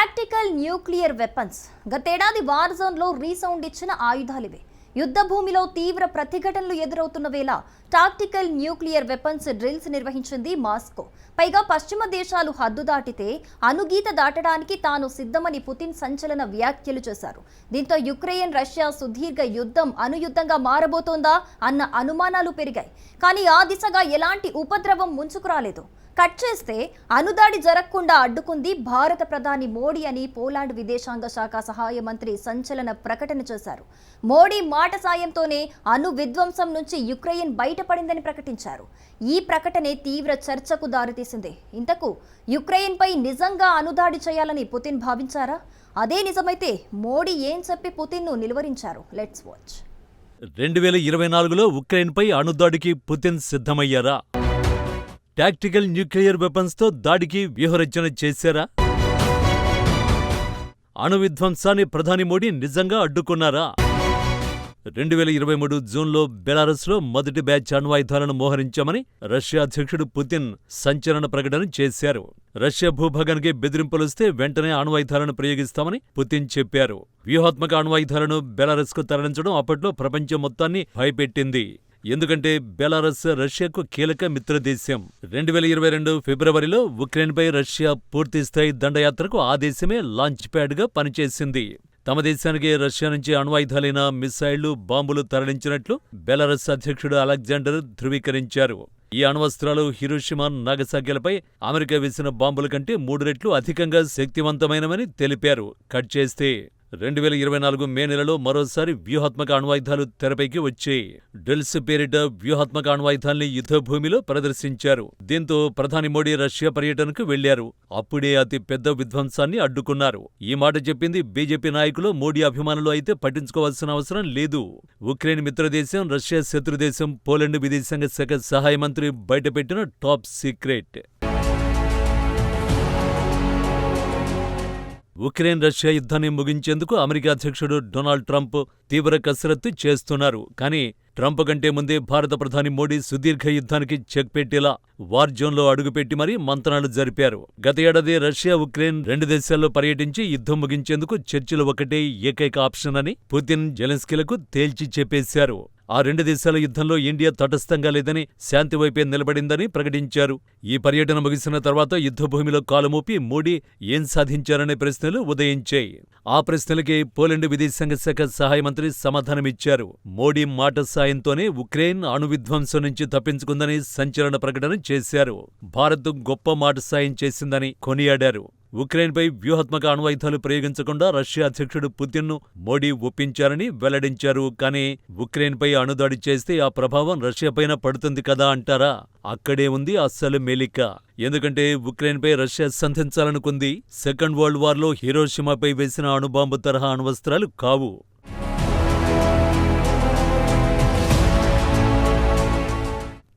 Tactical nuclear weapons. గతేడాది war జోన్లో resound ఇచ్చిన ఆయుధాలివే. యుద్ధ భూమిలో తీవ్ర ప్రతిఘటనలు ఎదురవుతున్న వేళ టాక్టికల్ న్యూక్లియర్ వెపన్స్ డ్రిల్స్ నిర్వహించింది మాస్కో. పైగా పశ్చిమ దేశాలు హద్దు దాటితే అనుగీత దాటడానికి తాను సిద్ధమని పుతిన్ సంచలన వ్యాఖ్యలు చేశారు. దీంతో యుక్రెయిన్ రష్యా సుదీర్ఘ యుద్ధం అనుయుద్ధంగా మారబోతోందా అన్న అనుమానాలు పెరిగాయి. కానీ ఆ దిశగా ఎలాంటి ఉపద్రవం ముంచుకురాలేదు. కట్ చేస్తే అనుదాడి జరగకుండా అడ్డుకుంది భారత ప్రధాని మోడీ అని పోలాండ్ విదేశాంగ శాఖ సహాయ మంత్రి సంచలన ప్రకటన చేశారు. మోడీ మాట సాయంతోనే అణు విధ్వంసం నుంచి యుక్రెయిన్ బయటపడిందని ప్రకటించారు. ఈ ప్రకటనే తీవ్ర చర్చకు దారితీసింది. ఇంతకు యుక్రెయిన్పై నిజంగా అనుదాడి చేయాలని పుతిన్ భావించారా? అదే నిజమైతే మోడీ ఏం చెప్పి పుతిన్ను నిలువరించారు? Let's watch. రెండు వేల ఇరవై నాలుగులో ఉక్రెయిన్పై అణుదాడికి పుతిన్ సిద్ధమయ్యారా? టాక్టికల్ న్యూక్లియర్ వెపన్స్తో దాడికి వ్యూహరచన చేశారా? అణు విధ్వంసాన్ని ప్రధాని మోడీ నిజంగా అడ్డుకున్నారా? రెండు వేల ఇరవై మూడు జూన్లో బెలారస్లో మొదటి బ్యాచ్ అణ్వాయుధాలను మోహరించామని రష్యా అధ్యక్షుడు పుతిన్ సంచలన ప్రకటన చేశారు. రష్యా భూభాగానికి బెదిరింపులొస్తే వెంటనే అణ్వాయుధాలను ప్రయోగిస్తామని పుతిన్ చెప్పారు. వ్యూహాత్మక అణ్వాయుధాలను బెలారస్కు తరలించడం అప్పట్లో ప్రపంచం మొత్తాన్ని భయపెట్టింది. ఎందుకంటే బెలారస్ రష్యాకు కీలక మిత్రదేశం రెండు వేల ఇరవై రెండు ఫిబ్రవరిలో ఉక్రెయిన్పై రష్యా పూర్తిస్థాయి దండయాత్రకు ఆ దేశమే లాంచ్ ప్యాడ్గా పనిచేసింది. తమ దేశానికి రష్యా నుంచి అణ్వాయుధాలైన మిసైళ్ళు బాంబులు తరలించినట్లు బెలారస్ అధ్యక్షుడు అలెగ్జాండర్ ధృవీకరించారు. ఈ అణ్వస్త్రాలు హిరోషిమా నాగసాగ్యలపై అమెరికా వేసిన బాంబుల కంటే మూడు రెట్లు అధికంగా శక్తివంతమైనవని తెలిపారు. కట్ చేస్తే రెండు వేల ఇరవై నాలుగు మే నెలలో మరోసారి వ్యూహాత్మక అణ్వాయుధాలు తెరపైకి వచ్చాయి డెల్స్ పేరిట వ్యూహాత్మక అణ్వాయుధాల్ని యుద్ధభూమిలో ప్రదర్శించారు. దీంతో ప్రధాని మోడీ రష్యా పర్యటనకు వెళ్ళారు అప్పుడే అతి పెద్ద విధ్వంసాన్ని అడ్డుకున్నారు. ఈ మాట చెప్పింది బీజేపీ నాయకులు మోడీ అభిమానులు అయితే పట్టించుకోవాల్సిన అవసరం లేదు. ఉక్రెయిన్ మిత్రదేశం రష్యా శత్రుదేశం పోలాండ్ విదేశాంగ శాఖ సహాయ మంత్రి బయటపెట్టిన టాప్ సీక్రెట్. ఉక్రెయిన్ రష్యా యుద్ధాన్ని ముగించేందుకు అమెరికా అధ్యక్షుడు డొనాల్డ్ ట్రంప్ తీవ్ర కసరత్తు చేస్తున్నారు. కానీ ట్రంప్ కంటే ముందే భారత ప్రధాని మోడీ సుదీర్ఘ యుద్ధానికి చెక్ పెట్టేలా వార్ జోన్లో అడుగుపెట్టి మరీ మంత్రాలు జరిపారు. గత ఏడాది రష్యా ఉక్రెయిన్ రెండు దేశాల్లో పర్యటించి యుద్ధం ముగించేందుకు చర్చలు ఒకటే ఏకైక ఆప్షన్ అని పుతిన్ జెలెన్స్కీలకు తేల్చి చెప్పేశారు. ఆ రెండు దేశాల యుద్ధంలో ఇండియా తటస్థంగా లేదని శాంతి వైపే నిలబడిందని ప్రకటించారు. ఈ పర్యటన ముగిసిన తర్వాత యుద్ధభూమిలో కాలుమూపి మోడీ ఏం సాధించారనే ప్రశ్నలు ఉదయించాయి. ఆ ప్రశ్నలకి పోలాండ్ విదేశాంగ శాఖ సహాయ మంత్రి సమాధానమిచ్చారు. మోడీ మాట సాయంతోనే ఉక్రెయిన్ అణు విధ్వంసం నుంచి తప్పించుకుందని సంచలన ప్రకటన చేశారు. భారత్ గొప్ప మాట సాయం చేసిందని కొనియాడారు. ఉక్రెయిన్పై వ్యూహాత్మక అణ్వాయుధాలు ప్రయోగించకుండా రష్యా అధ్యక్షుడు పుతిన్ను మోడీ ఒప్పించారని వెల్లడించారు. కానీ ఉక్రెయిన్పై అణుదాడి చేస్తే ఆ ప్రభావం రష్యాపైన పడుతుంది కదా అంటారా? అక్కడే ఉంది అస్సలు మెలిక. ఎందుకంటే ఉక్రెయిన్పై రష్యా సంధించాలనుకుంది సెకండ్ వరల్డ్ వార్లో హీరోషిమాపై వేసిన అణుబాంబు తరహా అణువస్త్రాలు కావు.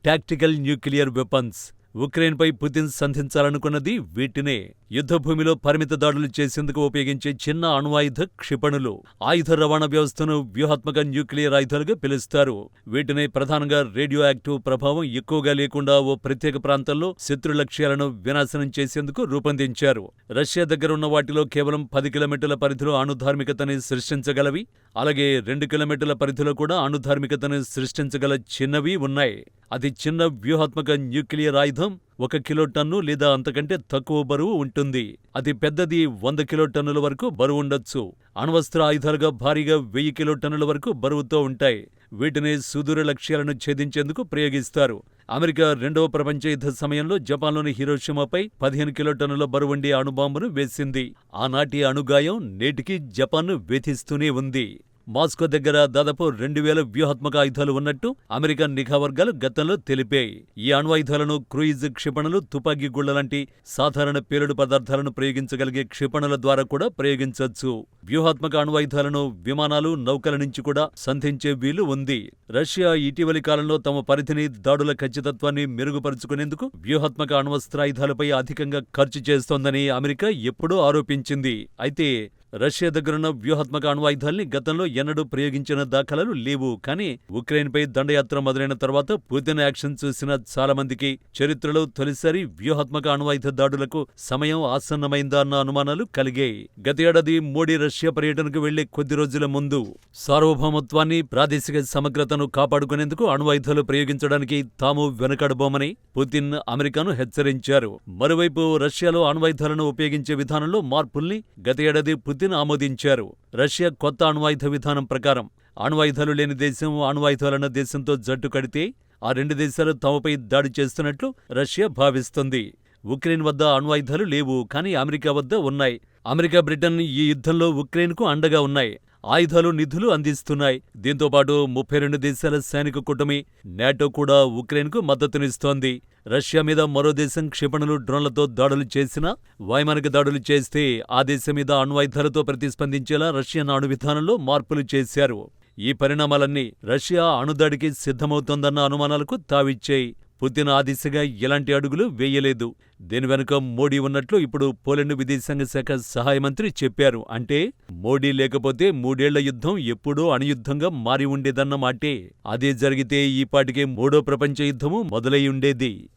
టాక్టికల్ న్యూక్లియర్ వెపన్స్ ఉక్రెయిన్పై పుతిన్ సంధించాలనుకున్నది వీటినే యుద్ధభూమిలో పరిమిత దాడులు చేసేందుకు ఉపయోగించే చిన్న అణ్వాయుధ క్షిపణులు. ఆయుధ రవాణా వ్యవస్థను వ్యూహాత్మక న్యూక్లియర్ ఆయుధాలుగా పిలుస్తారు. వీటిని ప్రధానంగా రేడియో యాక్టివ్ ప్రభావం ఎక్కువగా లేకుండా ఓ ప్రత్యేక ప్రాంతంలో శత్రు లక్ష్యాలను వినాశనం చేసేందుకు రూపొందించారు. రష్యా దగ్గర ఉన్న వాటిలో కేవలం పది కిలోమీటర్ల పరిధిలో అణుధార్మికతని సృష్టించగలవి అలాగే రెండు కిలోమీటర్ల పరిధిలో కూడా అణుధార్మికతను సృష్టించగల చిన్నవి ఉన్నాయి. అది చిన్న వ్యూహాత్మక న్యూక్లియర్ ఆయుధం ఒక కిలో టన్ను లేదా అంతకంటే తక్కువ బరువు ఉంటుంది. అది పెద్దది వంద కిలో టన్నుల వరకు బరువు ఉండొచ్చు. అణ్వస్త్ర ఆయుధాలుగా భారీగా వెయ్యి కిలో టన్నుల వరకు బరువుతో ఉంటాయి. వీటిని సుదూర లక్ష్యాలను ఛేదించేందుకు ప్రయోగిస్తారు. అమెరికా రెండవ ప్రపంచ యుద్ధ సమయంలో జపాన్లోని హిరోషిమాపై పదిహేను కిలో టన్నుల బరువుండే అణుబాంబును వేసింది. ఆనాటి అణుగాయం నేటికి జపాన్ను వేధిస్తూనే ఉంది. మాస్కో దగ్గర దాదాపు రెండు వేల వ్యూహాత్మక ఆయుధాలు ఉన్నట్టు అమెరికన్ నిఘా వర్గాలు గతంలో తెలిపాయి. ఈ అణ్వాయుధాలను క్రూయిజ్ క్షిపణులు తుపాకీ గుళ్ళ లాంటి సాధారణ పేలుడు పదార్థాలను ప్రయోగించగలిగే క్షిపణుల ద్వారా కూడా ప్రయోగించవచ్చు. వ్యూహాత్మక అణ్వాయుధాలను విమానాలు నౌకల నుంచి కూడా సంధించే వీలు ఉంది. రష్యా ఇటీవలి కాలంలో తమ పరిధిని దాడుల ఖచ్చితత్వాన్ని మెరుగుపరుచుకునేందుకు వ్యూహాత్మక అణ్వస్త్రాయుధాలపై అధికంగా ఖర్చు చేస్తోందని అమెరికా ఎప్పుడూ ఆరోపించింది. అయితే రష్యా దగ్గరున్న వ్యూహాత్మక అణ్వాయుధాల్ని గతంలో ఎన్నడూ ప్రయోగించిన దాఖలాలు లేవు. కానీ ఉక్రెయిన్పై దండయాత్ర మొదలైన తర్వాత పుతిన్ యాక్షన్ చూసిన చాలా మందికి చరిత్రలో తొలిసారి వ్యూహాత్మక అణ్వాయుధ దాడులకు సమయం ఆసన్నమైందా అన్న అనుమానాలు కలిగాయి. గత ఏడాది మోడీ రష్యా పర్యటనకు వెళ్ళే కొద్ది రోజుల ముందు సార్వభౌమత్వాన్ని ప్రాదేశిక సమగ్రతను కాపాడుకునేందుకు అణ్వాయుధాలు ప్రయోగించడానికి తాము వెనకడబోమని పుతిన్ అమెరికాను హెచ్చరించారు. మరోవైపు రష్యాలో అణ్వాయుధాలను ఉపయోగించే విధానంలో మార్పుల్ని గత ఏడాది పుతిన్ ఆమోదించారు. రష్యా కొత్త అణ్వాయుధ విధానం ప్రకారం అణ్వాయుధాలు లేని దేశం అణ్వాయుధాలున్న దేశంతో జట్టు కడితే ఆ రెండు దేశాలు తమపై దాడి చేస్తున్నట్లు రష్యా భావిస్తుంది. ఉక్రెయిన్ వద్ద అణ్వాయుధాలు లేవు కానీ అమెరికా వద్ద ఉన్నాయి. అమెరికా బ్రిటన్ ఈ యుద్ధంలో ఉక్రెయిన్కు అండగా ఉన్నాయి. ఆయుధాలు నిధులు అందిస్తున్నాయి. దీంతోపాటు ముప్పై రెండు దేశాల సైనిక కూటమి నాటో కూడా ఉక్రెయిన్కు మద్దతునిస్తోంది. రష్యా మీద మరో దేశం క్షిపణులు డ్రోన్లతో దాడులు చేసినా వైమానిక దాడులు చేస్తే ఆ దేశం మీద అణ్వాయుధాలతో ప్రతిస్పందించేలా రష్యన్ అణు విధానంలో మార్పులు చేశారు. ఈ పరిణామాలన్నీ రష్యా అణుదాడికి సిద్ధమవుతోందన్న అనుమానాలకు తావిచ్చాయి. పుతిన్ ఆ దిశగా ఎలాంటి అడుగులు వేయలేదు. దీని వెనుక మోడీ ఉన్నట్లు ఇప్పుడు పోలెండ్ విదేశాంగ శాఖ సహాయ మంత్రి చెప్పారు. అంటే మోడీ లేకపోతే మూడేళ్ళ యుద్ధం ఎప్పుడో అణుయుద్ధంగా మారి ఉండేదన్న మాటే అదే జరిగితే ఈపాటికే మూడో ప్రపంచ యుద్ధము మొదలై ఉండేది.